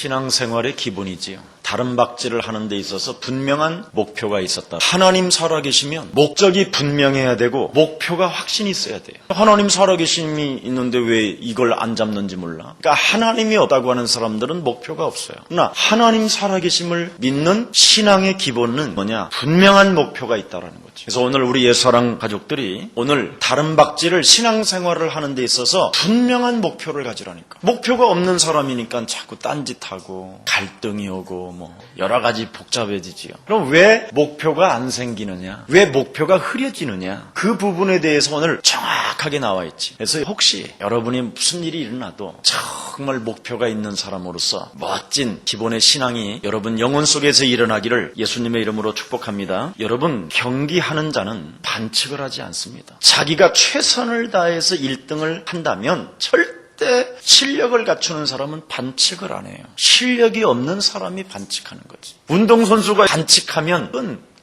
신앙생활의 기본이지요. 다른 박질을 하는 데 있어서 분명한 목표가 있었다. 하나님 살아계시면 목적이 분명해야 되고 목표가 확신이 있어야 돼요. 하나님 살아계심이 있는데 왜 이걸 안 잡는지 몰라. 그러니까 하나님이 없다고 하는 사람들은 목표가 없어요. 그러나 하나님 살아계심을 믿는 신앙의 기본은 뭐냐? 분명한 목표가 있다라는 거 죠. 그래서 오늘 우리 예사랑 가족들이 오늘 다른 박질을 신앙생활을 하는 데 있어서 분명한 목표를 가지라니까. 목표가 없는 사람이니까 자꾸 딴짓하고 갈등이 오고 뭐 여러 가지 복잡해지지요. 그럼 왜 목표가 안 생기느냐? 왜 목표가 흐려지느냐? 그 부분에 대해서 오늘 정확하게 나와 있지. 그래서 혹시 여러분이 무슨 일이 일어나도 정말 목표가 있는 사람으로서 멋진 기본의 신앙이 여러분 영혼 속에서 일어나기를 예수님의 이름으로 축복합니다. 여러분 경기하는 자는 반칙을 하지 않습니다. 자기가 최선을 다해서 1등을 한다면 절 절대 실력을 갖추는 사람은 반칙을 안 해요. 실력이 없는 사람이 반칙하는 거지. 운동선수가 반칙하면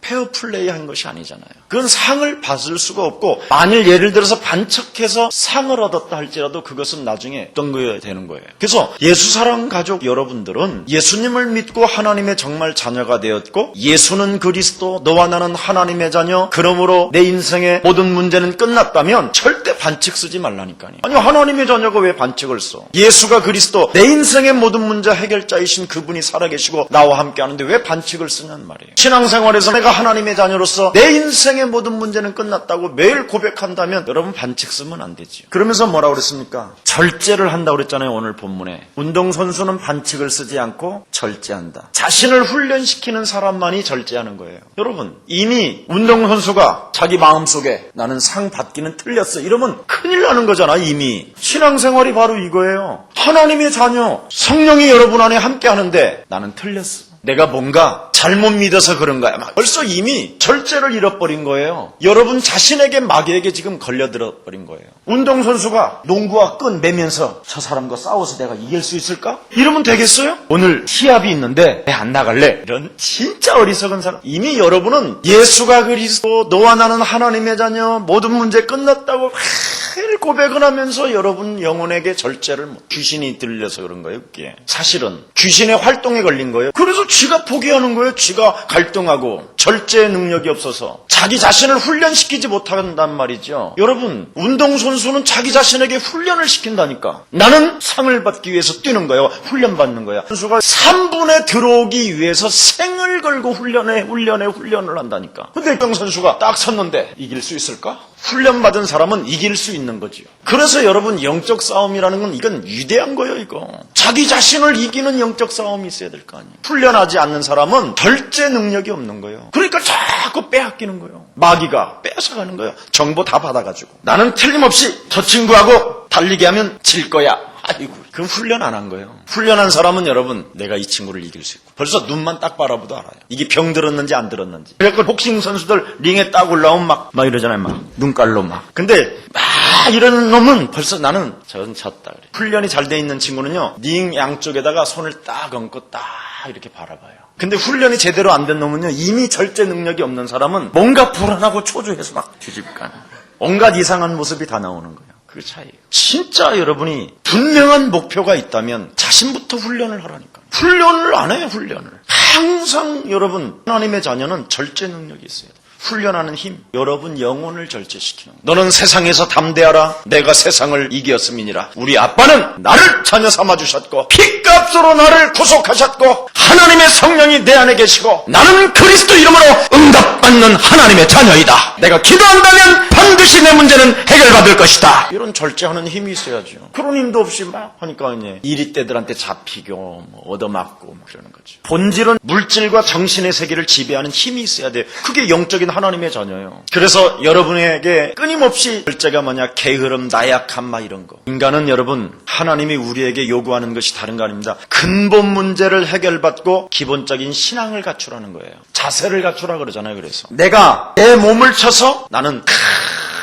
페어플레이 한 것이 아니잖아요. 그건 상을 받을 수가 없고 만일 예를 들어서 반칙해서 상을 얻었다 할지라도 그것은 나중에 어떤 거여야 되는 거예요. 그래서 예수 사랑 가족 여러분들은 예수님을 믿고 하나님의 정말 자녀가 되었고 예수는 그리스도 너와 나는 하나님의 자녀 그러므로 내 인생의 모든 문제는 끝났다면 절대 반칙 쓰지 말라니까요. 아니 하나님의 자녀가 왜 반칙을 써? 예수가 그리스도 내 인생의 모든 문제 해결자이신 그분이 살아계시고 나와 함께 하는데 왜 반칙을 쓰냐는 말이에요. 신앙생활에서 내가 하나님의 자녀로서 내 인생의 모든 문제는 끝났다고 매일 고백한다면 여러분 반칙 쓰면 안 되지요. 그러면서 뭐라고 그랬습니까? 절제를 한다고 그랬잖아요. 오늘 본문에. 운동선수는 반칙을 쓰지 않고 절제한다. 자신을 훈련시키는 사람만이 절제하는 거예요. 여러분 이미 운동선수가 자기 마음속에 나는 상 받기는 틀렸어. 이러면 큰일 나는 거잖아 이미. 신앙생활이 바로 이거예요. 하나님의 자녀 성령이 여러분 안에 함께 하는데 나는 틀렸어. 내가 뭔가 잘못 믿어서 그런 거야. 막 벌써 이미 절제를 잃어버린 거예요. 여러분 자신에게 마귀에게 지금 걸려들어 버린 거예요. 운동선수가 농구와 끈 매면서 저 사람과 싸워서 내가 이길 수 있을까? 이러면 되겠어요? 오늘 시합이 있는데 왜 안 나갈래? 이런 진짜 어리석은 사람. 이미 여러분은 예수가 그리스도 너와 나는 하나님의 자녀 모든 문제 끝났다고 매일 고백을 하면서 여러분 영혼에게 절제를 못- 귀신이 들려서 그런 거예요. 그게 사실은 귀신의 활동에 걸린 거예요. 그래서 쥐가 포기하는 거예요. 쥐가 갈등하고 절제 능력이 없어서 자기 자신을 훈련시키지 못한단 말이죠. 여러분 운동 선수는 자기 자신에게 훈련을 시킨다니까. 나는 상을 받기 위해서 뛰는 거예요. 훈련 받는 거야. 선수가 3분에 들어오기 위해서 생을 걸고 훈련해 훈련해 훈련을 한다니까. 근데 이병 선수가 딱 섰는데 이길 수 있을까? 훈련받은 사람은 이길 수 있는 거지요. 그래서 여러분 영적 싸움이라는 건 이건 위대한 거예요, 이거. 자기 자신을 이기는 영적 싸움이 있어야 될 거 아니에요. 훈련하지 않는 사람은 절제 능력이 없는 거예요. 그러니까 자꾸 빼앗기는 거예요. 마귀가 뺏어가는 거예요. 정보 다 받아가지고. 나는 틀림없이 저 친구하고 달리게 하면 질 거야. 아이고, 그럼 훈련 안 한 거예요. 훈련한 사람은 여러분, 내가 이 친구를 이길 수 있고. 벌써 눈만 딱 바라보도 알아요. 이게 병 들었는지 안 들었는지. 그래서 복싱 선수들 링에 딱 올라오면 막, 막 이러잖아요. 막, 눈깔로 막. 근데, 막 이러는 놈은 벌써 나는 저는 졌다. 그래. 훈련이 잘 돼 있는 친구는요, 링 양쪽에다가 손을 딱 얹고 딱 이렇게 바라봐요. 근데 훈련이 제대로 안 된 놈은요, 이미 절제 능력이 없는 사람은 뭔가 불안하고 초조해서 막 거예요. 온갖 이상한 모습이 다 나오는 거예요. 그 차이예요. 진짜 여러분이 분명한 목표가 있다면 자신부터 훈련을 하라니까. 훈련을 안 해요, 훈련을. 항상 여러분, 하나님의 자녀는 절제 능력이 있어야 돼요. 훈련하는 힘, 여러분 영혼을 절제시키는 거. 너는 세상에서 담대하라. 내가 세상을 이기었음이니라. 우리 아빠는 나를 자녀 삼아 주셨고 피값으로 나를 구속하셨고 하나님의 성령이 내 안에 계시고 나는 그리스도 이름으로 응답받는 하나님의 자녀이다. 내가 기도한다면 반드시 내 문제는 해결받을 것이다. 이런 절제하는 힘이 있어야죠. 그런 힘도 없이 막 하니까 이제 이리떼들한테 잡히고 뭐 얻어맞고 막 그러는 거죠. 본질은 물질과 정신의 세계를 지배하는 힘이 있어야 돼요. 그게 영적인 하나님의 자녀예요. 그래서 여러분에게 끊임없이 절제가 뭐냐 게으름, 나약함 막 이런 거. 인간은 여러분 하나님이 우리에게 요구하는 것이 다른 거 아닙니다. 근본 문제를 해결받고 기본적인 신앙을 갖추라는 거예요. 자세를 갖추라 그러잖아요. 그래서 내가 내 몸을 쳐서 나는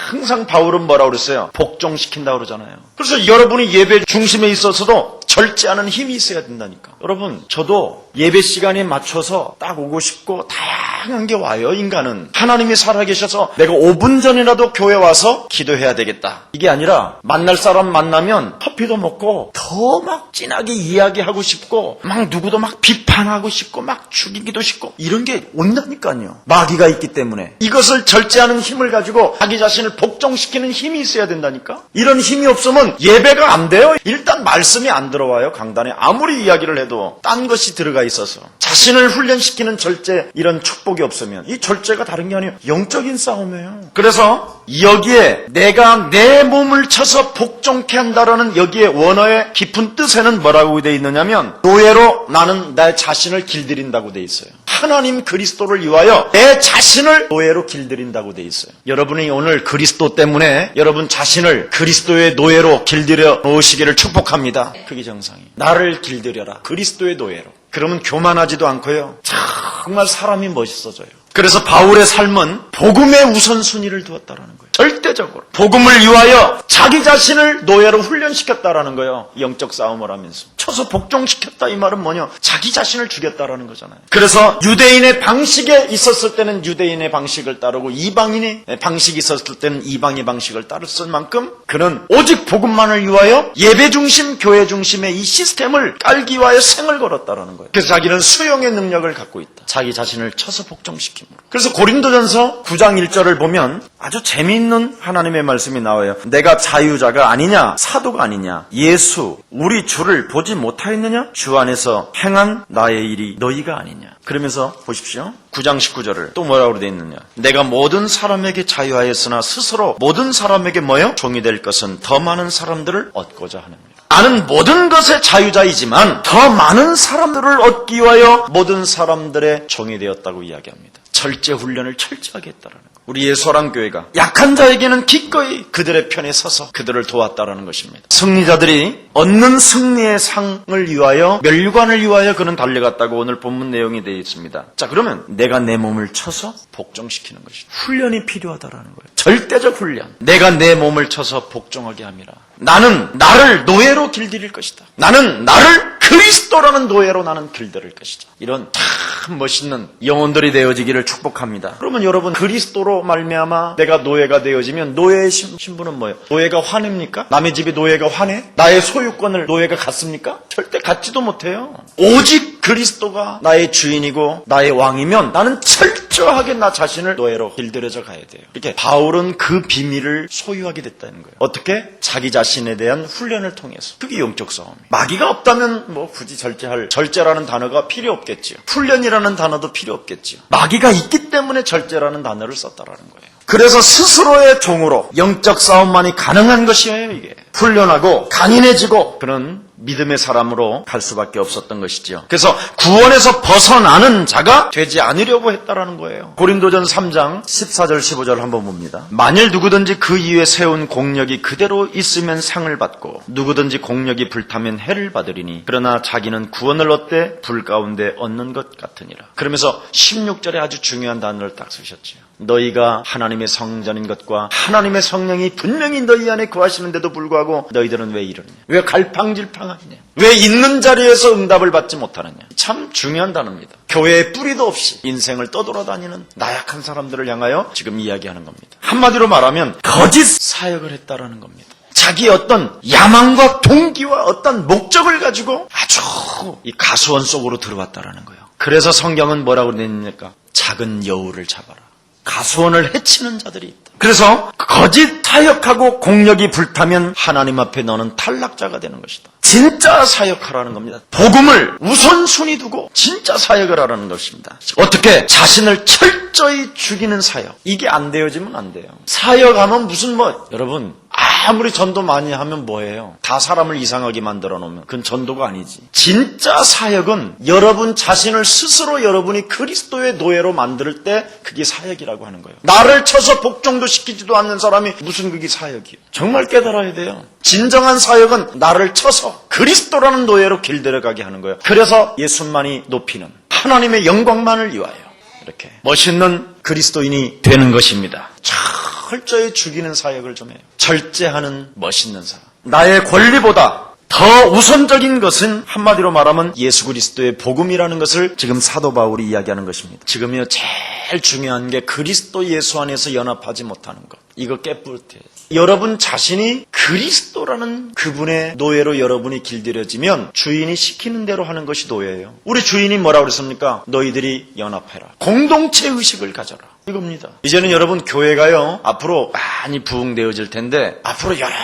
항상 바울은 뭐라고 그랬어요? 복종시킨다고 그러잖아요. 그래서 여러분이 예배 중심에 있어서도 절제하는 힘이 있어야 된다니까. 여러분, 저도 예배 시간에 맞춰서 딱 오고 싶고 다양한 게 와요, 인간은. 하나님이 살아계셔서 내가 5분 전이라도 교회 와서 기도해야 되겠다. 이게 아니라 만날 사람 만나면 커피도 먹고 더더막 진하게 이야기하고 싶고 막 누구도 막 비판하고 싶고 막 죽이기도 싶고 이런 게 온다니까요. 마귀가 있기 때문에 이것을 절제하는 힘을 가지고 자기 자신을 복종시키는 힘이 있어야 된다니까. 이런 힘이 없으면 예배가 안 돼요. 일단 말씀이 안 들어와요. 강단에 아무리 이야기를 해도 딴 것이 들어가 있어서 자신을 훈련시키는 절제 이런 축복이 없으면 이 절제가 다른 게 아니에요. 영적인 싸움이에요. 그래서 여기에 내가 내 몸을 쳐서 복종케 한다라는 여기에 원어의 깊은 뜻에는 뭐라고 되어 있느냐면 노예로 나는 내 자신을 길들인다고 되어 있어요. 하나님 그리스도를 위하여 내 자신을 노예로 길들인다고 되어 있어요. 여러분이 오늘 그리스도 때문에 여러분 자신을 그리스도의 노예로 길들여 놓으시기를 축복합니다. 그게 정상이. 나를 길들여라. 그리스도의 노예로. 그러면 교만하지도 않고요. 정말 사람이 멋있어져요. 그래서 바울의 삶은 복음의 우선순위를 두었다라는 거예요. 절대적으로. 복음을 위하여 자기 자신을 노예로 훈련시켰다라는 거예요. 영적 싸움을 하면서. 쳐서 복종시켰다 이 말은 뭐냐? 자기 자신을 죽였다라는 거잖아요. 그래서 유대인의 방식에 있었을 때는 유대인의 방식을 따르고 이방인의 방식이 있었을 때는 이방의 방식을 따랐을 만큼 그는 오직 복음만을 위하여 예배 중심, 교회 중심의 이 시스템을 깔기 위하여 생을 걸었다라는 거예요. 그래서 자기는 수용의 능력을 갖고 있다. 자기 자신을 쳐서 복종시킴으로. 그래서 고린도전서 9장 1절을 보면 아주 재미있는 하나님의 말씀이 나와요. 내가 자유자가 아니냐? 사도가 아니냐? 예수, 우리 주를 보지 못하였느냐? 주 안에서 행한 나의 일이 너희가 아니냐? 그러면서 보십시오. 9장 19절을 또 뭐라고 되어 있느냐? 내가 모든 사람에게 자유하였으나 스스로 모든 사람에게 뭐요? 종이 될 것은 더 많은 사람들을 얻고자 하느니라. 나는 모든 것의 자유자이지만 더 많은 사람들을 얻기 위하여 모든 사람들의 종이 되었다고 이야기합니다. 절제 훈련을 철저하게 했다라는 거. 우리 예소랑 교회가 약한 자에게는 기꺼이 그들의 편에 서서 그들을 도왔다라는 것입니다. 승리자들이 얻는 승리의 상을 위하여 멸관을 위하여 그는 달려갔다고 오늘 본문 내용이 되어 있습니다. 자 그러면 내가 내 몸을 쳐서 복종시키는 것이 훈련이 필요하다라는 거예요. 절대적 훈련. 내가 내 몸을 쳐서 복종하게 함이라. 나는 나를 노예로 길들일 것이다. 나는 나를 그리스도라는 노예로 나는 길들일 것이다. 이런 참 멋있는 영혼들이 되어지기를 축복합니다. 그러면 여러분 그리스도로 말미암아 내가 노예가 되어지면 노예의 신- 신분은 뭐예요? 노예가 화냅니까? 남의 집에 노예가 화내? 나의 소유 권을 노예가 갖습니까? 절대 갖지도 못해요. 오직 그리스도가 나의 주인이고 나의 왕이면 나는 철저하게 나 자신을 노예로 길들여져 가야 돼요. 이렇게 바울은 그 비밀을 소유하게 됐다는 거예요. 어떻게? 자기 자신에 대한 훈련을 통해서. 그게 영적 싸움. 마귀가 없다면 뭐 굳이 절제할 절제라는 단어가 필요 없겠지요. 훈련이라는 단어도 필요 없겠지요. 마귀가 있기 때문에 절제라는 단어를 썼다라는 거예요. 그래서 스스로의 종으로 영적 싸움만이 가능한 것이에요, 이게. 훈련하고 강인해지고 그런 믿음의 사람으로 갈 수밖에 없었던 것이죠. 그래서 구원에서 벗어나는 자가 되지 않으려고 했다라는 거예요. 고린도전 3장 14절 15절 한번 봅니다. 만일 누구든지 그 이후에 세운 공력이 그대로 있으면 상을 받고 누구든지 공력이 불타면 해를 받으리니 그러나 자기는 구원을 얻되 불 가운데 얻는 것 같으니라. 그러면서 16절에 아주 중요한 단어를 딱 쓰셨지요. 너희가 하나님의 성전인 것과 하나님의 성령이 분명히 너희 안에 거하시는데도 불구하고 너희들은 왜 이러느냐? 왜 갈팡질팡하느냐? 왜 있는 자리에서 응답을 받지 못하느냐? 참 중요한 단어입니다. 교회에 뿌리도 없이 인생을 떠돌아다니는 나약한 사람들을 향하여 지금 이야기하는 겁니다. 한마디로 말하면 거짓 사역을 했다라는 겁니다. 자기의 어떤 야망과 동기와 어떤 목적을 가지고 아주 이 가수원 속으로 들어왔다라는 거예요. 그래서 성경은 뭐라고 냈습니까? 작은 여우를 잡아라. 가수원을 해치는 자들이 있다. 그래서 거짓 사역하고 공력이 불타면 하나님 앞에 너는 탈락자가 되는 것이다. 진짜 사역하라는 겁니다. 복음을 우선순위 두고 진짜 사역을 하라는 것입니다. 어떻게 자신을 철저히 죽이는 사역. 이게 안 되어지면 안 돼요. 사역하면 무슨 뭐 여러분 아무리 전도 많이 하면 뭐예요? 다 사람을 이상하게 만들어 놓으면 그건 전도가 아니지. 진짜 사역은 여러분 자신을 스스로 여러분이 그리스도의 노예로 만들 때 그게 사역이라고 하는 거예요. 나를 쳐서 복종도 시키지도 않는 사람이 무슨 그게 사역이에요? 정말 깨달아야 돼요. 진정한 사역은 나를 쳐서 그리스도라는 노예로 길들여가게 하는 거예요. 그래서 예수만이 높이는 하나님의 영광만을 위하여 이렇게 멋있는 그리스도인이 되는 것입니다. 철저히 죽이는 사역을 좀 해요. 절제하는 멋있는 사람. 나의 권리보다 더 우선적인 것은 한마디로 말하면 예수 그리스도의 복음이라는 것을 지금 사도 바울이 이야기하는 것입니다. 지금요 제일 중요한 게 그리스도 예수 안에서 연합하지 못하는 것. 이거 깨뿌듯해. 여러분 자신이 그리스도라는 그분의 노예로 여러분이 길들여지면 주인이 시키는 대로 하는 것이 노예예요. 우리 주인이 뭐라고 그랬습니까? 너희들이 연합해라. 공동체 의식을 가져라. 이겁니다. 이제는 여러분 교회가요 앞으로 많이 부흥되어질 텐데 앞으로 여러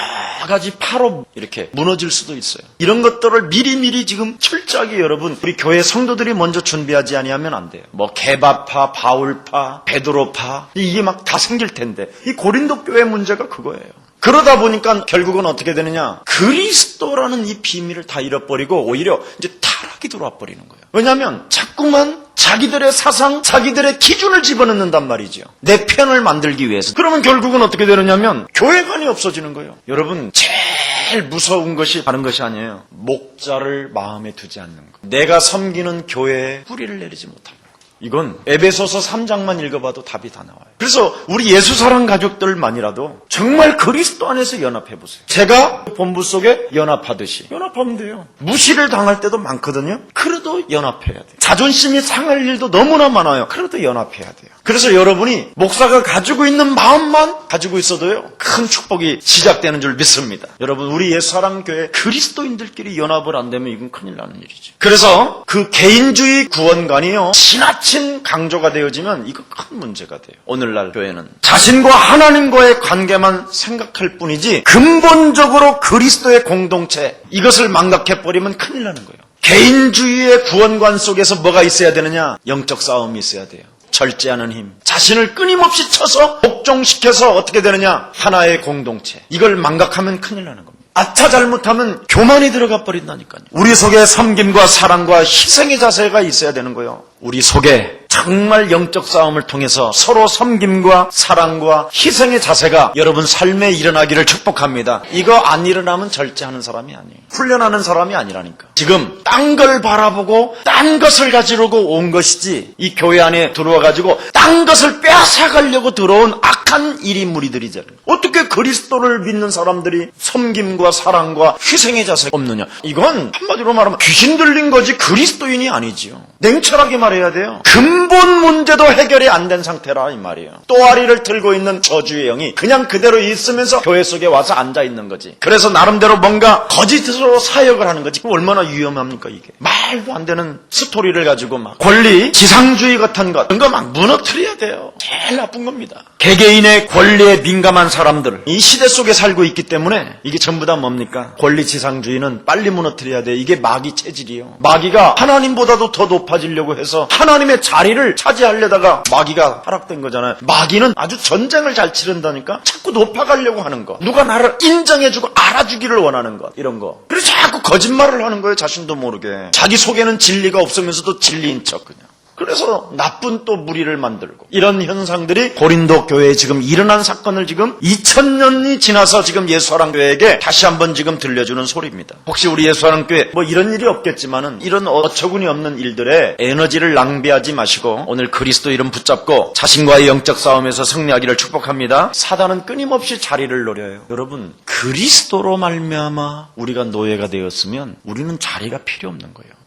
가지 파로 이렇게 무너질 수도 있어요. 이런 것들을 미리미리 지금 철저하게 여러분 우리 교회 성도들이 먼저 준비하지 아니하면 안 돼요. 뭐 개바파, 바울파, 베드로파 이게 막 다 생길 텐데 이 고린도 교회 문제가 그거예요. 그러다 보니까 결국은 어떻게 되느냐 그리스도라는 이 비밀을 다 잃어버리고 오히려 이제 타락이 들어와 버리는 거예요. 왜냐하면 자꾸만 자기들의 사상, 자기들의 기준을 집어넣는단 말이죠. 내 편을 만들기 위해서. 그러면 결국은 어떻게 되느냐면 교회관이 없어지는 거예요. 여러분 제일 무서운 것이 다른 것이 아니에요. 목자를 마음에 두지 않는 것. 내가 섬기는 교회에 뿌리를 내리지 것. 이건 에베소서 3장만 읽어봐도 답이 다 나와요. 그래서 우리 예수 사랑 가족들만이라도 정말 그리스도 안에서 연합해 보세요. 제가 본부 속에 연합하듯이 연합하면 돼요. 무시를 당할 때도 많거든요. 그 래도 연합해야 돼요. 자존심이 상할 일도 너무나 많아요. 그래도 연합해야 돼요. 그래서 여러분이 목사가 가지고 있는 마음만 가지고 있어도요. 큰 축복이 시작되는 줄 믿습니다. 여러분 우리 예수 사랑 교회 그리스도인들끼리 연합을 안 되면 이건 큰일 나는 일이죠. 그래서 그 개인주의 구원관이요. 지나친 강조가 되어지면 이거 큰 문제가 돼요. 오늘날 교회는 자신과 하나님과의 관계만 생각할 뿐이지 근본적으로 그리스도의 공동체 이것을 망각해 버리면 큰일 나는 거예요. 개인주의의 구원관 속에서 뭐가 있어야 되느냐? 영적 싸움이 있어야 돼요. 절제하는 힘. 자신을 끊임없이 쳐서 복종시켜서 어떻게 되느냐? 하나의 공동체. 이걸 망각하면 큰일 나는 겁니다. 아차 잘못하면 교만이 들어가 버린다니까요. 우리 속에 섬김과 사랑과 희생의 자세가 있어야 되는 거예요. 우리 속에 정말 영적 싸움을 통해서 서로 섬김과 사랑과 희생의 자세가 여러분 삶에 일어나기를 축복합니다. 이거 안 일어나면 절제하는 사람이 아니에요. 훈련하는 사람이 아니라니까. 지금 딴 걸 바라보고 딴 것을 가지려고 온 것이지 이 교회 안에 들어와 가지고 딴 것을 빼앗아가려고 들어온 악한 일이 무리들이잖아요. 어떻게 그리스도를 믿는 사람들이 섬김과 사랑과 희생의 자세가 없느냐? 이건 한마디로 말하면 귀신 들린 거지 그리스도인이 아니지요. 냉철하게 말해야 돼요. 근본 문제도 해결이 안 된 상태라 이 말이에요. 또아리를 들고 있는 저주의 영이 그냥 그대로 있으면서 교회 속에 와서 앉아 있는 거지. 그래서 나름대로 뭔가 거짓으로 사역을 하는 거지. 얼마나 위험합니까 이게? 말도 안 되는 스토리를 가지고 막 권리, 지상주의 같은 것 이런 거 막 무너뜨려야 돼요. 제일 나쁜 겁니다. 개개인의 권리에 민감한 사람들 이 시대 속에 살고 있기 때문에 이게 전부 다 뭡니까? 권리 지상주의는 빨리 무너뜨려야 돼. 이게 마귀 체질이요. 마귀가 하나님보다도 더 높아지려고 해서 하나님의 자리 를 차지하려다가 마귀가 하락된 거잖아요. 마귀는 아주 전쟁을 잘 치른다니까 자꾸 높아가려고 하는 거. 누가 나를 인정해주고 알아주기를 원하는 것. 이런 거. 그래서 자꾸 거짓말을 하는 거예요. 자신도 모르게. 자기 속에는 진리가 없으면서도 진리인 척 그냥. 그래서 나쁜 또 무리를 만들고 이런 현상들이 고린도 교회에 지금 일어난 사건을 지금 2000년이 지나서 지금 예수사랑 교회에게 다시 한번 지금 들려주는 소리입니다. 혹시 우리 예수사랑 교회 뭐 이런 일이 없겠지만은 이런 어처구니 없는 일들에 에너지를 낭비하지 마시고 오늘 그리스도 이름 붙잡고 자신과의 영적 싸움에서 승리하기를 축복합니다. 사단은 끊임없이 자리를 노려요. 여러분 그리스도로 말미암아 우리가 노예가 되었으면 우리는 자리가 필요 없는 거예요.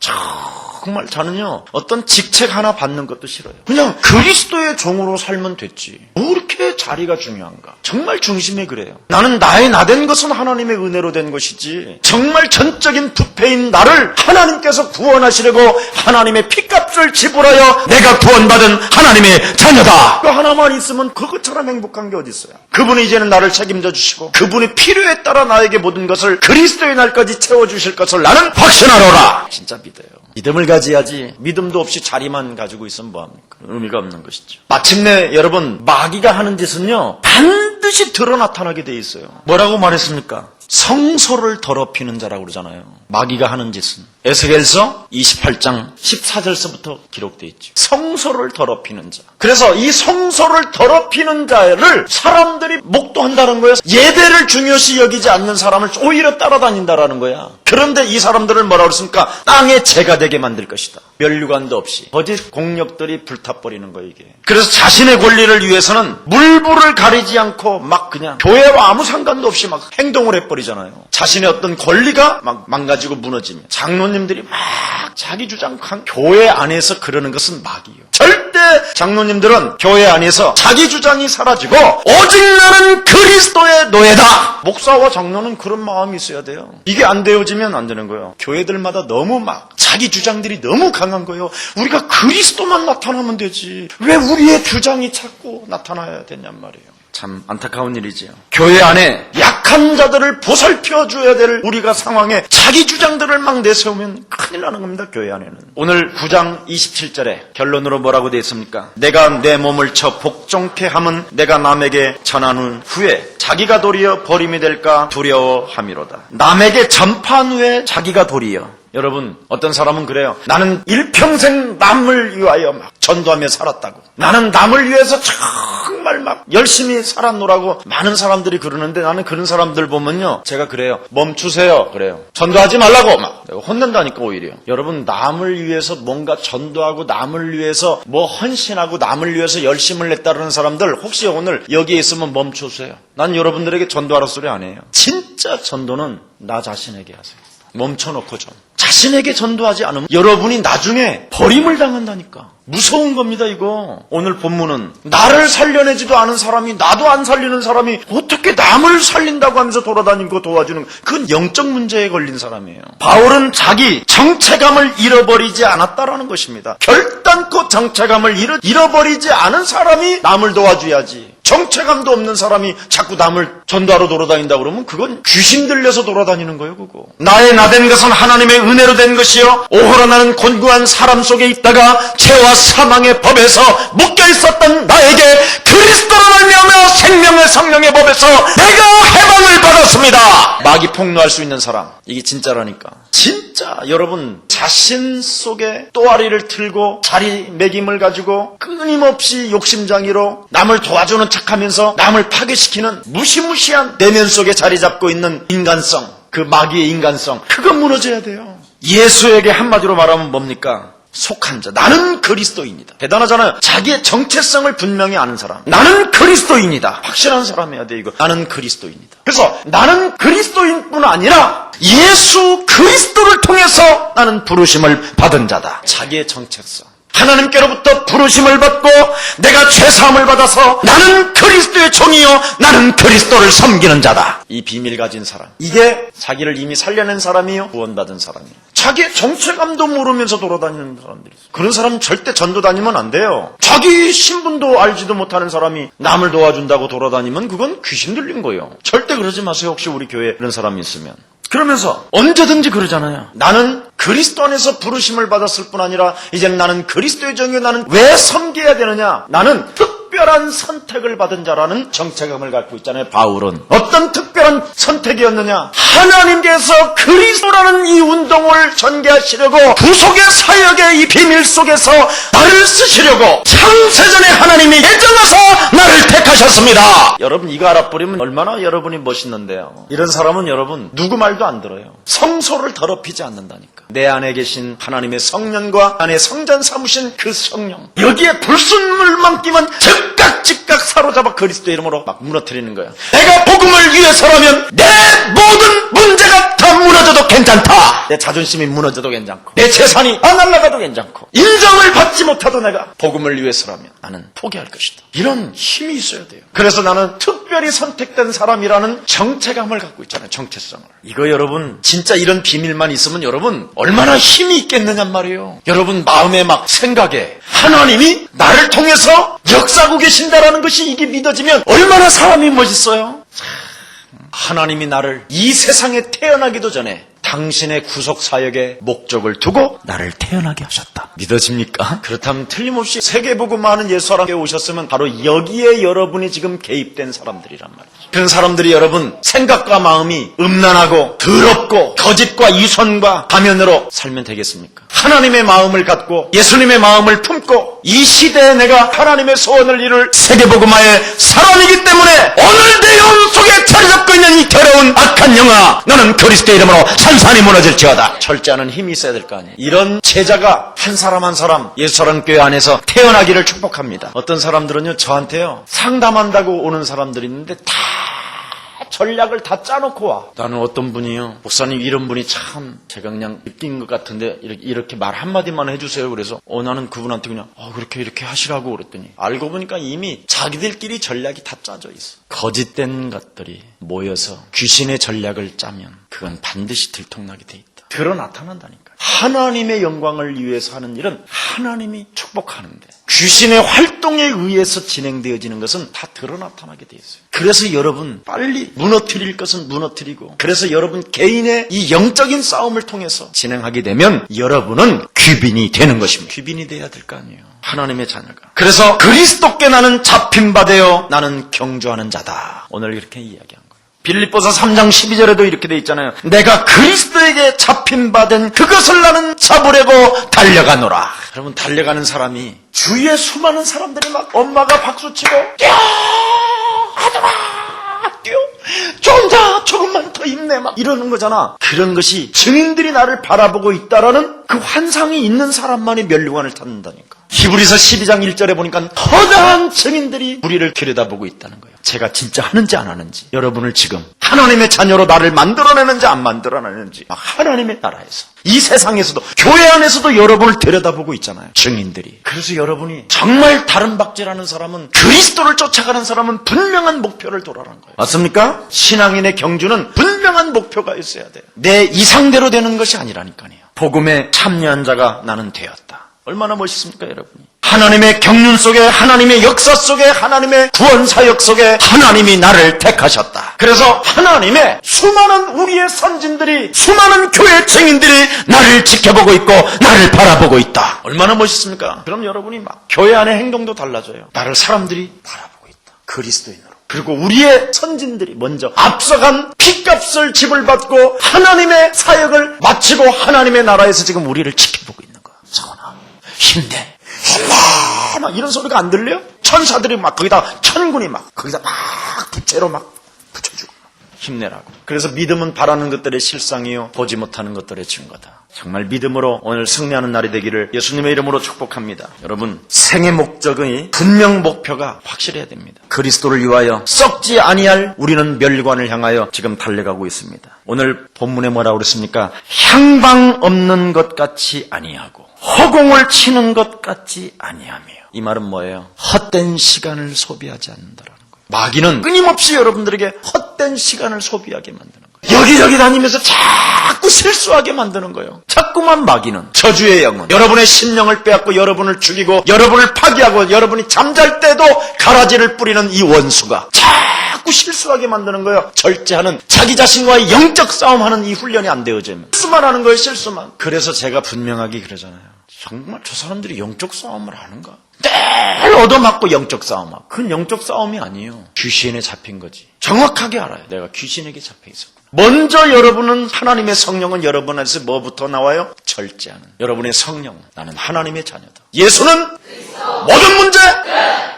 정말 저는요 어떤 직책 하나 받는 것도 싫어요. 그냥 그리스도의 종으로 살면 됐지. 뭐 이렇게 자리가 중요한가? 정말 중심에 그래요. 나는 나의 나된 것은 하나님의 은혜로 된 것이지. 정말 전적인 부패인 나를 하나님께서 구원하시려고 하나님의 피값을 지불하여 내가 구원받은 하나님의 자녀다. 그 하나만 있으면 그것처럼 행복한 게 어디 있어요? 그분이 이제는 나를 책임져 주시고 그분의 필요에 따라 나에게 모든 것을 그리스도의 날까지 채워 주실 것을 나는 확신하노라. 진짜 믿 어요. 믿음을 가져야지 믿음도 없이 자리만 가지고 있으면 뭐합니까? 의미가 없는 것이죠. 마침내 여러분 마귀가 하는 짓은요 반드시 드러 나타나게 돼 있어요. 뭐라고 말했습니까? 성소를 더럽히는 자라고 그러잖아요. 마귀가 하는 짓은 에스겔서 28장 14절서부터 기록돼 있죠. 성소를 더럽히는 자. 그래서 이 성소를 더럽히는 자를 사람들이 목도한다는 거예요. 예배를 중요시 여기지 않는 사람을 오히려 따라다닌다라는 거야. 그런데 이 사람들을 뭐라고 그랬습니까? 땅의 재가 되게 만들 것이다. 면류관도 없이 거짓 공력들이 불타버리는 거예요 이게. 그래서 자신의 권리를 위해서는 물불을 가리지 않고 막 그냥 교회와 아무 상관도 없이 막 행동을 해버리잖아요. 자신의 어떤 권리가 막 망가지고 무너지면 장로님들이 막 자기 주장 강 교회 안에서 그러는 것은 막이요. 절대 장로님들은 교회 안에서 자기 주장이 사라지고 오직 나는 그리스도의 노예다. 목사와 장로는 그런 마음이 있어야 돼요. 이게 안 되어지면 안 되는 거예요. 교회들마다 너무 막 자기 주장들이 너무 강한 거예요. 우리가 그리스도만 나타나면 되지. 왜 우리의 주장이 자꾸 나타나야 되냔 말이에요. 참 안타까운 일이지요. 교회 안에 약한 자들을 보살펴 줘야 될 우리가 상황에 자기 주장들을 막 내세우면 큰일 나는 겁니다. 교회 안에는. 오늘 9장 27절에 결론으로 뭐라고 되어 있습니까? 내가 내 몸을 쳐 복종케 함은 내가 남에게 전한 후에 자기가 도리어 버림이 될까 두려워함이로다. 남에게 전파한 후에 자기가 도리어 여러분 어떤 사람은 그래요. 나는 일평생 남을 위하여 막 전도하며 살았다고. 나는 남을 위해서 정말 막 열심히 살았노라고 많은 사람들이 그러는데 나는 그런 사람들 보면요. 제가 그래요. 멈추세요. 그래요. 전도하지 말라고 막 혼낸다니까 오히려. 여러분 남을 위해서 뭔가 전도하고 남을 위해서 뭐 헌신하고 남을 위해서 열심을 냈다는 사람들 혹시 오늘 여기에 있으면 멈추세요. 난 여러분들에게 전도하라 소리 안 해요. 진짜 전도는 나 자신에게 하세요. 멈춰놓고 좀. 자신에게 전도하지 않으면 여러분이 나중에 버림을 당한다니까. 무서운 겁니다, 이거. 오늘 본문은 나를 살려내지도 않은 사람이 나도 안 살리는 사람이 어떻게 남을 살린다고 하면서 돌아다니고 도와주는 그건 영적 문제에 걸린 사람이에요. 바울은 자기 정체감을 잃어버리지 않았다라는 것입니다. 결단코 정체감을 잃어, 잃어버리지 않은 사람이 남을 도와줘야지. 정체감도 없는 사람이 자꾸 남을 전도하러 돌아다닌다 그러면 그건 귀신 들려서 돌아다니는 거예요, 그거. 나의 나된 것은 하나님의 은혜로 된 것이요. 오호라 나는 곤고한 사람 속에 있다가 죄와 사망의 법에서 묶여 있었던 나에게 그리스도로 말미암아 생명의 성령의 법에서 내가 해방을 받았습니다. 마귀 폭로할 수 있는 사람. 이게 진짜라니까. 진짜 여러분 자신 속에 또아리를 틀고 자리 매김을 가지고 끊임없이 욕심장이로 남을 도와주는 척하면서 남을 파괴시키는 무시무시한 내면 속에 자리 잡고 있는 인간성 그 마귀의 인간성 그건 무너져야 돼요. 예수에게 한마디로 말하면 뭡니까? 속한 자. 나는 그리스도인이다. 대단하잖아요. 자기의 정체성을 분명히 아는 사람. 나는 그리스도인이다. 확실한 사람이어야 돼, 이거. 나는 그리스도인이다. 그래서 나는 그리스도인 뿐 아니라 예수 그리스도를 통해서 나는 부르심을 받은 자다. 자기의 정체성. 하나님께로부터 부르심을 받고 내가 죄사함을 받아서 나는 그리스도의 종이요 나는 그리스도를 섬기는 자다. 이 비밀 가진 사람. 이게 자기를 이미 살려낸 사람이요 구원받은 사람이에요. 자기의 정체감도 모르면서 돌아다니는 사람들이 있어요. 그런 사람은 절대 전도 다니면 안 돼요. 자기 신분도 알지도 못하는 사람이 남을 도와준다고 돌아다니면 그건 귀신 들린 거예요. 절대 그러지 마세요. 혹시 우리 교회에 그런 사람이 있으면. 그러면서 언제든지 그러잖아요. 나는 그리스도 안에서 부르심을 받았을 뿐 아니라 이제는 나는 그리스도의 정의 나는 왜 섬겨야 되느냐? 나는 특 별한 선택을 받은 자라는 정체감을 갖고 있잖아요. 바울은 어떤 특별한 선택이었느냐? 하나님께서 그리스도라는 이 운동을 전개하시려고 구속의 사역의 이 비밀 속에서 나를 쓰시려고 창세전에 하나님이 예정하서 나를 택하셨습니다. 여러분 이거 알아버리면 얼마나 여러분이 멋있는데요. 이런 사람은 여러분 누구 말도 안 들어요. 성소를 더럽히지 않는다니까. 내 안에 계신 하나님의 성령과 안에 성전 삼으신 그 성령 여기에 불순물만 끼면 즉각 즉각 사로잡아 그리스도 이름으로 막 무너뜨리는 거야. 내가 복음을 위해서라면 내 모든 문제가 다 무너져도 괜찮다. 내 자존심이 무너져도 괜찮고 내 재산이 다 날라가도 괜찮고 인정을 받지 못해도 내가 복음을 위해서라면 나는 포기할 것이다. 이런 힘이 있어야 돼요. 그래서 나는 특별히 선택된 사람이라는 정체감을 갖고 있잖아요. 정체성을. 이거 여러분 진짜 이런 비밀만 있으면 여러분 얼마나 힘이 있겠느냔 말이에요. 여러분 마음에 막 생각에 하나님이 나를 통해서 역사하고 계신다라는 것이 이게 믿어지면 얼마나 사람이 멋있어요. 하나님이 나를 이 세상에 태어나기도 전에 당신의 구속 사역의 목적을 두고 나를 태어나게 하셨다. 믿어집니까? 그렇다면 틀림없이 세계복음하는 예수님께 오셨으면 바로 여기에 여러분이 지금 개입된 사람들이란 말이죠. 그런 사람들이 여러분 생각과 마음이 음란하고 더럽고 거짓과 이선과 가면으로 살면 되겠습니까? 하나님의 마음을 갖고 예수님의 마음을 품고 이 시대에 내가 하나님의 소원을 이룰 세계복음화의 사람이기 때문에 오늘 내 영혼 속에 자리 잡고 있는 이 더러운 악한 영아 너는 그리스도의 이름으로 산산이 무너질지어다. 절제하는 힘이 있어야 될 거 아니에요. 이런 제자가 한 사람 한 사람 예수사랑교회 안에서 태어나기를 축복합니다. 어떤 사람들은요 저한테요 상담한다고 오는 사람들이 있는데 다 전략을 다 짜놓고 와. 나는 어떤 분이요. 목사님 이런 분이 참 제가 그냥 느낀 것 같은데 이렇게, 이렇게 말 한마디만 해주세요. 그래서 어 나는 그분한테 그냥 어 그렇게 이렇게 하시라고 그랬더니 알고 보니까 이미 자기들끼리 전략이 다 짜져 있어. 거짓된 것들이 모여서 귀신의 전략을 짜면 그건 반드시 들통나게 돼 있다. 들어 나타난다니까. 하나님의 영광을 위해서 하는 일은 하나님이 축복하는데 귀신의 활동에 의해서 진행되어지는 것은 다 드러 나타나게 돼 있어요. 그래서 여러분 빨리 무너뜨릴 것은 무너뜨리고 그래서 여러분 개인의 이 영적인 싸움을 통해서 진행하게 되면 여러분은 귀빈이 되는 것입니다. 귀빈이 돼야 될 거 아니에요. 하나님의 자녀가. 그래서 그리스도께 나는 잡힌 바 되어 나는 경주하는 자다. 오늘 이렇게 이야기한 거예요. 빌립보서 3장 12절에도 이렇게 돼 있잖아요. 내가 그리스도에게 잡힌 바 된 그것을 나는 잡으려고 달려가노라. 여러분 달려가는 사람이 주위에 수많은 사람들이 막 엄마가 박수치고 뛰어 아들아 뛰어 좀더 조금만 더 힘내 막 이러는 거잖아. 그런 것이 증인들이 나를 바라보고 있다라는 그 환상이 있는 사람만이 멸류관을 찾는다니까. 히브리서 12장 1절에 보니까 커다란 증인들이 우리를 들여다보고 있다는 거예요. 제가 진짜 하는지 안 하는지 여러분을 지금 하나님의 자녀로 나를 만들어내는지 안 만들어내는지 막 하나님의 나라에서 이 세상에서도 교회 안에서도 여러분을 들여다보고 있잖아요. 증인들이. 그래서 여러분이 정말 다른 박제라는 사람은 그리스도를 쫓아가는 사람은 분명한 목표를 돌아라는 거예요. 맞습니까? 신앙인의 경주는 분명한 목표가 있어야 돼요. 내 이상대로 되는 것이 아니라니까요. 복음에 참여한 자가 나는 되었다. 얼마나 멋있습니까, 여러분이? 하나님의 경륜 속에, 하나님의 역사 속에, 하나님의 구원 사역 속에 하나님이 나를 택하셨다. 그래서 하나님의 수많은 우리의 선진들이, 수많은 교회 증인들이 나를 지켜보고 있고, 나를 바라보고 있다. 얼마나 멋있습니까? 그럼 여러분이 막 교회 안의 행동도 달라져요. 나를 사람들이 바라보고 있다. 그리스도인으로. 그리고 우리의 선진들이 먼저 앞서간 피값을 지불받고 하나님의 사역을 마치고 하나님의 나라에서 지금 우리를 지켜보고 힘내. 힘내. 막 이런 소리가 안 들려요? 천사들이 막 거기다 천군이 막 거기다 막 부채로 막 힘내라고. 그래서 믿음은 바라는 것들의 실상이요 보지 못하는 것들의 증거다. 정말 믿음으로 오늘 승리하는 날이 되기를 예수님의 이름으로 축복합니다. 여러분 생의 목적의 분명 목표가 확실해야 됩니다. 그리스도를 위하여 썩지 아니할 우리는 멸관을 향하여 지금 달려가고 있습니다. 오늘 본문에 뭐라고 그랬습니까? 향방 없는 것 같이 아니하고 허공을 치는 것 같지 아니하며 이 말은 뭐예요? 헛된 시간을 소비하지 거예요. 마귀는 끊임없이 여러분들에게 헛된 시간을 소비하게 만드는 거예요. 여기저기 다니면서 자꾸 실수하게 만드는 거예요. 자꾸만 마귀는 저주의 영은 여러분의 심령을 빼앗고 여러분을 죽이고 여러분을 파괴하고 여러분이 잠잘 때도 가라지를 뿌리는 이 원수가 자꾸 실수하게 만드는 거예요. 절제하는 자기 자신과의 영적 싸움하는 이 훈련이 안 되어지면 실수만 하는 거예요. 실수만. 그래서 제가 분명하게 그러잖아요. 정말 저 사람들이 영적 싸움을 하는가? 늘 얻어맞고 영적 싸움하고. 그건 영적 싸움이 아니에요. 귀신에 잡힌 거지. 정확하게 알아요. 내가 귀신에게 잡혀 있었구나. 먼저 여러분은 하나님의 성령은 여러분 안에서 뭐부터 나와요? 절제하는. 여러분의 성령. 나는 하나님의 자녀다. 예수는 모든 문제.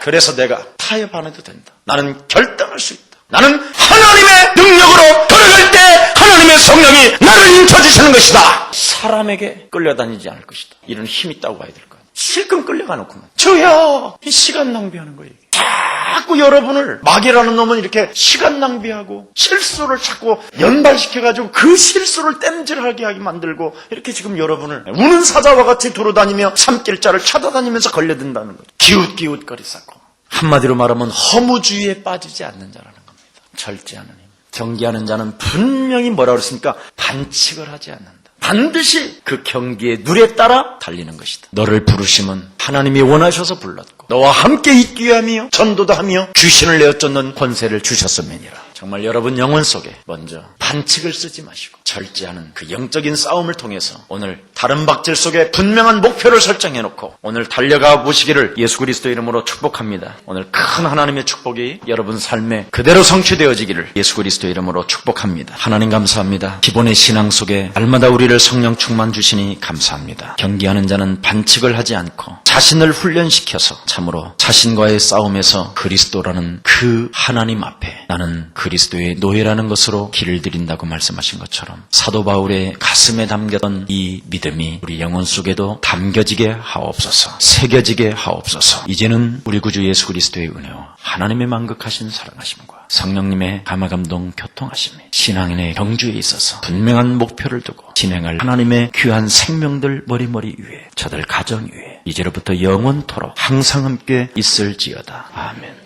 그래서 내가 타협 안 해도 된다. 나는 결단할 수 있다. 나는 하나님의 능력으로 걸어갈 때 하나님의 성령이 나를 인쳐주시는 것이다. 사람에게 끌려다니지 않을 것이다. 이런 힘이 있다고 봐야 될 거야. 실컷 끌려가놓고만. 저야! 이 시간 낭비하는 거예요. 자꾸 여러분을 마귀라는 놈은 이렇게 시간 낭비하고 실수를 자꾸 연발시켜가지고 그 실수를 땜질하게 하게 만들고 이렇게 지금 여러분을 우는 사자와 같이 돌아다니며 산길자를 찾아다니면서 걸려든다는 거죠. 기웃기웃거리 쌓고 한마디로 말하면 허무주의에 빠지지 않는 자라는 겁니다. 절제하는 힘. 경계하는 자는 분명히 뭐라고 그랬습니까? 반칙을 하지 않는다. 반드시 그 경기의 누에 따라 달리는 것이다. 너를 부르심은 하나님이 원하셔서 불렀고 너와 함께 있기 위함이요 전도도 하며 귀신을 내어 쫓는 권세를 주셨음이니라. 정말 여러분 영혼 속에 먼저 반칙을 쓰지 마시고 절제하는 그 영적인 싸움을 통해서 오늘 다른 박질 속에 분명한 목표를 설정해 놓고 오늘 달려가 보시기를 예수 그리스도 이름으로 축복합니다. 오늘 큰 하나님의 축복이 여러분 삶에 그대로 성취되어지기를 예수 그리스도 이름으로 축복합니다. 하나님 감사합니다. 기본의 신앙 속에 날마다 우리를 성령 충만 주시니 감사합니다. 경기하는 자는 반칙을 하지 않고 자신을 훈련시켜서 참으로 자신과의 싸움에서 그리스도라는 그 하나님 앞에 나는 그 리스도의 노예라는 것으로 길을 들인다고 말씀하신 것처럼 사도 바울의 가슴에 담겼던 이 믿음이 우리 영혼 속에도 담겨지게 하옵소서 새겨지게 하옵소서 이제는 우리 구주 예수 그리스도의 은혜와 하나님의 만극하신 사랑하심과 성령님의 감화감동 교통하심이 신앙인의 경주에 있어서 분명한 목표를 두고 진행할 하나님의 귀한 생명들 머리머리 위에 저들 가정 위에 이제로부터 영원토록 항상 함께 있을지어다. 아멘.